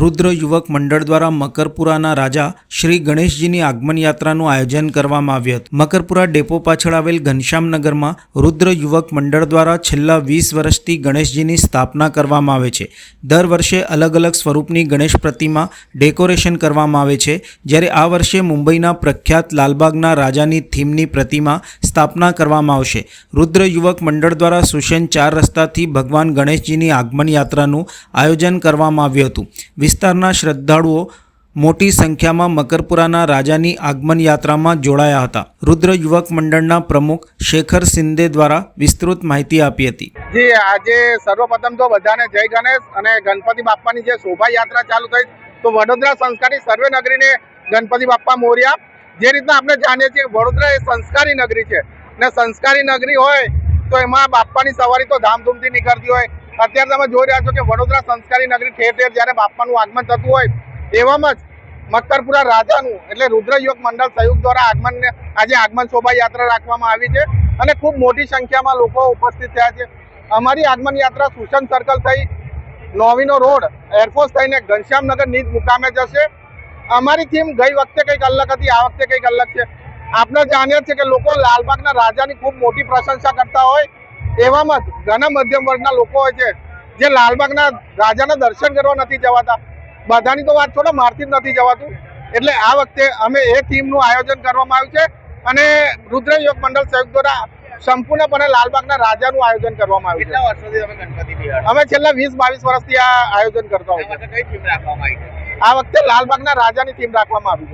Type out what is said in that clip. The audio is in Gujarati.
રુદ્ર યુવક મંડળ દ્વારા મકરપુરાના રાજા શ્રી ગણેશજીની આગમન યાત્રાનું આયોજન કરવામાં આવ્યું હતું. મકરપુરા ડેપો પાછળ આવેલ ઘનશ્યામનગરમાં રુદ્ર યુવક મંડળ દ્વારા છેલ્લા વીસ વર્ષથી ગણેશજીની સ્થાપના કરવામાં આવે છે. દર વર્ષે અલગ અલગ સ્વરૂપની ગણેશ પ્રતિમા ડેકોરેશન કરવામાં આવે છે. જ્યારે આ વર્ષે મુંબઈના પ્રખ્યાત લાલબાગના રાજાની થીમની પ્રતિમા સ્થાપના કરવામાં આવશે. રુદ્ર યુવક મંડળ દ્વારા સુશેન ચાર રસ્તાથી ભગવાન ગણેશજીની આગમન યાત્રાનું આયોજન કરવામાં આવ્યું હતું. વિસ્તારના શ્રદ્ધાળુઓ મોટી સંખ્યામાં મકરપુરાના રાજાની આગમન યાત્રામાં જોડાયા હતા. રુદ્ર યુવક મંડળના પ્રમુખ શેખર સિંદે દ્વારા વિસ્તૃત માહિતી આપી હતી. જી, આજે સર્વપ્રથમ તો બધાને જય ગણેશ અને ગણપતિ બાપ્પાની જે શોભાયાત્રા ચાલુ થઈ, તો વડોદરા સંસ્કારી સર્વે નગરીને ગણપતિ બાપ્પા મોર્યા. જે રીતના આપણે જાણીએ છીએ, વડોદરા એ સંસ્કારી નગરી છે. ને સંસ્કારી નગરી હોય, તો એમાં બાપ્પાની સવારી તો ધામધૂમથી નીકળતી હોય. અત્યારે તમે જોઈ રહ્યા છો કે વડોદરા સંસ્કારી નગરી ઠેર ઠેર જ્યારે બાપાનું આગમન થતું હોય એવામાં જ મક્કરપુરા રાજાનું એટલે રુદ્ર યુવક મંડળ સંયુક્ત દ્વારા આગમન આજે આગમન શોભાયાત્રા રાખવામાં આવી છે અને ખૂબ મોટી સંખ્યામાં લોકો ઉપસ્થિત થયા છે. અમારી આગમન યાત્રા સુશન સર્કલ થઈ, નોવીનો રોડ એરફોર્સ થઈને ઘનશ્યામનગર નીચ મુકામે જશે. અમારી થીમ ગઈ વખતે કંઈક અલગ હતી, આ વખતે કંઈક અલગ છે. આપણે જાણીએ છીએ કે લોકો લાલબાગના રાજાની ખૂબ મોટી પ્રશંસા કરતા હોય એવામાં ઘણા મધ્યમ વર્ગના લોકો હોય છે જે લાલબાગના રાજાના દર્શન કરવા નથી જવાતા. બધાની તો વાત છોડો મારથી જ નથી જવાતું. એટલે આ વખતે અમે એ થીમનું આયોજન કરવામાં આવ્યું છે અને રુદ્ર યોગ મંડળ સંયુક્ત દ્વારા સંપૂર્ણપણે લાલબાગના રાજાનું આયોજન કરવામાં આવ્યું કેટલા વર્ષોથી તમે ગણપતિ છે અમે છેલ્લા વીસ બાવીસ વર્ષથી આ આયોજન કરતા હોય છે? આ વખતે લાલબાગના રાજાની થીમ રાખવામાં આવી છે.